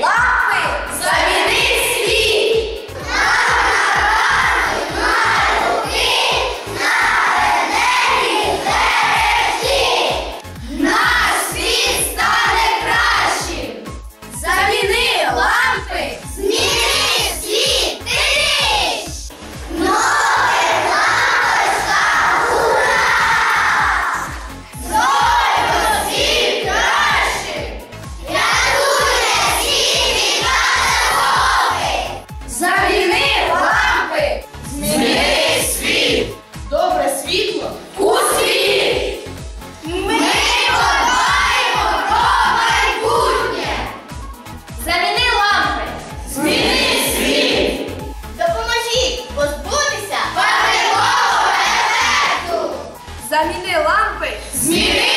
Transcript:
лапи! Завіт! світло у! Ми подбаємо про! Заміни лампи! Зміни! Допоможіть позбутися перемоги! Заміни лампи! Зміни!